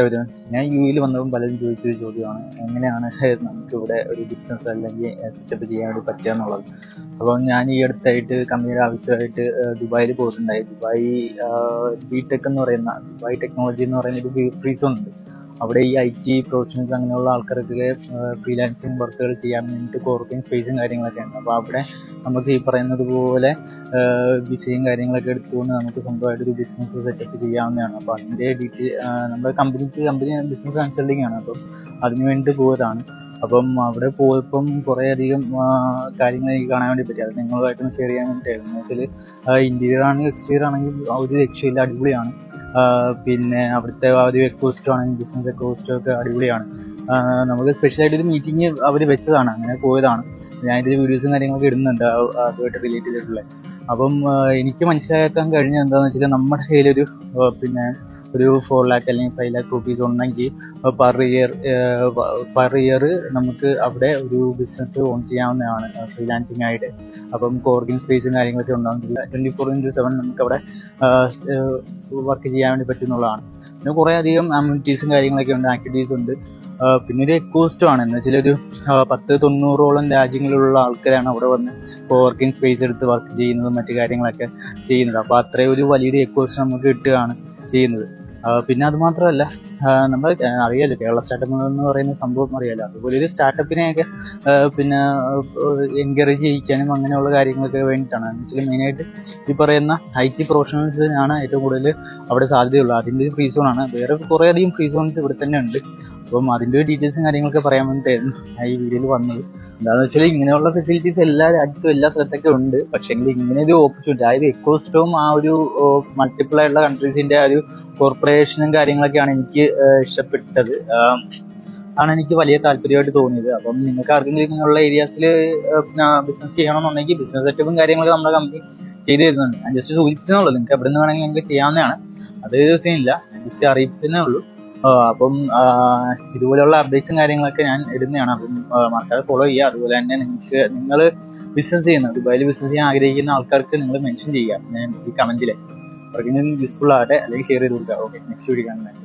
ഇത് ഞാൻ യു യിൽ വന്നപ്പോൾ പലരും ചോദിച്ചൊരു ചോദ്യമാണ്. എങ്ങനെയാണ് നമുക്ക് ഇവിടെ ഒരു ബിസിനസ് അല്ലെങ്കിൽ സെറ്റപ്പ് ചെയ്യാൻ വേണ്ടി പറ്റുക എന്നുള്ളത്? അപ്പോൾ ഞാൻ ഈ അടുത്തായിട്ട് കമ്പനിയുടെ ആവശ്യമായിട്ട് ദുബായിൽ പോയിട്ടുണ്ടായി. ദുബായി ബി ടെക് എന്ന് പറയുന്ന ദുബായ് ടെക്നോളജി എന്ന് പറയുന്ന ഒരു ഫ്രീ സോൺ ഉണ്ട്. അവിടെ ഈ ഐ ടി പ്രൊഫഷണൽസ് അങ്ങനെയുള്ള ആൾക്കാർക്ക് ഫ്രീലാൻസിങ് വർക്കുകൾ ചെയ്യാൻ വേണ്ടിയിട്ട് കോർപ്പിംഗ് സ്പേസും കാര്യങ്ങളൊക്കെ ഉണ്ട് അപ്പോൾ അവിടെ നമുക്ക് ഈ പറയുന്നത് പോലെ വിസയും കാര്യങ്ങളൊക്കെ എടുത്തുകൊണ്ട് നമുക്ക് സ്വന്തമായിട്ട് ഒരു ബിസിനസ് സെറ്റപ്പ് ചെയ്യാവുന്നതാണ്. അപ്പോൾ അതിന്റെ ഡീറ്റെയിൽ നമ്മുടെ കമ്പനിക്ക് കമ്പനി ബിസിനസ് കൺസൾട്ടിങ് ആണ്. അപ്പോൾ അതിന് വേണ്ടി പോയതാണ്. അപ്പം അവിടെ പോയപ്പം കുറേ അധികം കാര്യങ്ങൾ എനിക്ക് കാണാൻ വേണ്ടി പറ്റി. അത് നിങ്ങളുമായിട്ടൊന്ന് ഷെയർ ചെയ്യാൻ വേണ്ടിയിട്ടായിരുന്നു. എന്ന് വെച്ചാൽ ഇന്റീരിയർ ആണെങ്കിൽ എക്സ്റ്റീരിയർ ആണെങ്കിൽ ഒരു രക്ഷയില്ല അടിപൊളിയാണ്. പിന്നെ അവിടുത്തെ അവധി വെക്കോസ്റ്റ് ആണെങ്കിൽ ബിസിനസ് എക്കോസ്റ്റോ ഒക്കെ അടിപൊളിയാണ് നമുക്ക് സ്പെഷ്യലായിട്ട് ഒരു മീറ്റിംഗ് അവർ വെച്ചതാണ് അങ്ങനെ പോയതാണ്. ഞാൻ ഇതിൽ വീഡിയോസും കാര്യങ്ങളൊക്കെ ഇടുന്നുണ്ട് അതുമായിട്ട് റിലേറ്റ് ചെയ്തിട്ടുള്ളത് അപ്പം എനിക്ക് മനസ്സിലാക്കാൻ കഴിഞ്ഞ എന്താണെന്ന് വെച്ചാൽ നമ്മുടെ കയ്യിലൊരു പിന്നെ ഒരു ഫോർ ലാക്ക് അല്ലെങ്കിൽ ഫൈവ് ലാക്ക് റുപ്പീസ് ഉണ്ടെങ്കിൽ പെർ ഇയർ പെർ ഇയർ നമുക്ക് അവിടെ ഒരു ബിസിനസ് ഓൺ ചെയ്യാവുന്നതാണ് ഫ്രീലാൻസിങ് ആയിട്ട്. അപ്പം കോർഗിങ് സ്പേസും കാര്യങ്ങളൊക്കെ ഉണ്ടാകും ട്വന്റി ഫോർ ഇന്റു സെവൻ നമുക്ക് അവിടെ വർക്ക് ചെയ്യാൻ വേണ്ടി പറ്റുന്നുള്ളതാണ്. പിന്നെ കുറേ അധികം അമ്യൂണിറ്റീസും കാര്യങ്ങളൊക്കെ ഉണ്ട് ആക്ടിവിറ്റീസ് ഉണ്ട്. പിന്നെ ഒരു എക്കോസ്റ്റും ആണ്. എന്ന് വെച്ചാൽ ഒരു പത്ത് തൊണ്ണൂറോളം രാജ്യങ്ങളിലുള്ള ആൾക്കാരാണ് അവിടെ വന്ന് വർക്കിംഗ് സ്പേസ് എടുത്ത് വർക്ക് ചെയ്യുന്നതും മറ്റു കാര്യങ്ങളൊക്കെ ചെയ്യുന്നത്. അപ്പോൾ അത്രയും ഒരു വലിയൊരു എക്കോസ്റ്റ് നമുക്ക് കിട്ടുകയാണ് ചെയ്യുന്നത്. പിന്നെ അത് മാത്രമല്ല നമ്മൾ അറിയാലോ കേരള സ്റ്റാർട്ടപ്പ് എന്ന് പറയുന്ന സംഭവം അറിയാലോ. അതുപോലെ ഒരു സ്റ്റാർട്ടപ്പിനെയൊക്കെ പിന്നെ എൻകറേജ് ചെയ്യിക്കാനും അങ്ങനെയുള്ള കാര്യങ്ങളൊക്കെ വേണ്ടിയിട്ടാണ്. എന്ന് വെച്ചാൽ മെയിനായിട്ട് ഈ പറയുന്ന ഐ ടി പ്രൊഫഷണൽസിനാണ് ഏറ്റവും കൂടുതൽ അവിടെ സാധ്യതയുള്ളത്. അതിന്റെ ഫ്രീ സോണാണ് വേറെ കുറേ അധികം ഫ്രീ സോൺസ് ഇവിടെ തന്നെ ഉണ്ട്. അപ്പം അതിന്റെ ഡീറ്റെയിൽസും കാര്യങ്ങളൊക്കെ പറയാൻ വേണ്ടിയിട്ടായിരുന്നു ഈ വീഡിയോയിൽ വന്നത്. എന്താണെന്ന് വെച്ചാൽ ഇങ്ങനെയുള്ള ഫെസിലിറ്റീസ് എല്ലാ രാജ്യത്തും എല്ലാ സ്ഥലത്തൊക്കെ ഉണ്ട്. പക്ഷേ ഇങ്ങനെ ഒരു ഓപ്പർച്യൂണിറ്റി അതായത് എക്കോസ്റ്റോം ആ ഒരു മൾട്ടിപ്പിൾ ആയിട്ടുള്ള കൺട്രീസിന്റെ ആ ഒരു കോർപ്പറേഷനും കാര്യങ്ങളൊക്കെയാണ് എനിക്ക് ഇഷ്ടപ്പെട്ടത്. ആണ് എനിക്ക് വലിയ താല്പര്യമായിട്ട് തോന്നിയത്. അപ്പം നിങ്ങൾക്ക് ആർക്കെങ്കിലും ഇങ്ങനെയുള്ള ഏരിയാസിൽ ബിസിനസ് ചെയ്യണമെന്നുണ്ടെങ്കിൽ ബിസിനസ് സെറ്റപ്പും കാര്യങ്ങളൊക്കെ നമ്മുടെ കമ്പനി ചെയ്തു തരുന്നുണ്ട്. ഞാൻ ജസ്റ്റ് സൂചിപ്പിച്ചെന്നുള്ളൂ നിങ്ങൾക്ക് എവിടെ നിന്ന് വേണമെങ്കിൽ നിങ്ങൾക്ക് ചെയ്യാവുന്നതാണ്. അത് സീനില്ല ജസ്റ്റ് അറിയിച്ചതേ ഉള്ളൂ. അപ്പം ഇതുപോലെയുള്ള അപ്ഡേറ്റ്സും കാര്യങ്ങളൊക്കെ ഞാൻ ഇടുന്നതാണ്. അപ്പം മറക്കാതെ ഫോളോ ചെയ്യുക. അതുപോലെ തന്നെ നിങ്ങൾക്ക് നിങ്ങൾ ബിസിനസ് ചെയ്യുന്ന ദുബായിൽ ബിസിനസ് ചെയ്യാൻ ആഗ്രഹിക്കുന്ന ആൾക്കാർക്ക് നിങ്ങൾ മെൻഷൻ ചെയ്യുക. ഞാൻ ഈ കമന്റിൽ അവർക്ക് യൂസ്ഫുൾ ആകട്ടെ അല്ലെങ്കിൽ ഷെയർ ചെയ്ത് കൊടുക്കുക. ഓക്കെ നെക്സ്റ്റ് വീഡിയോ കാണുന്നത്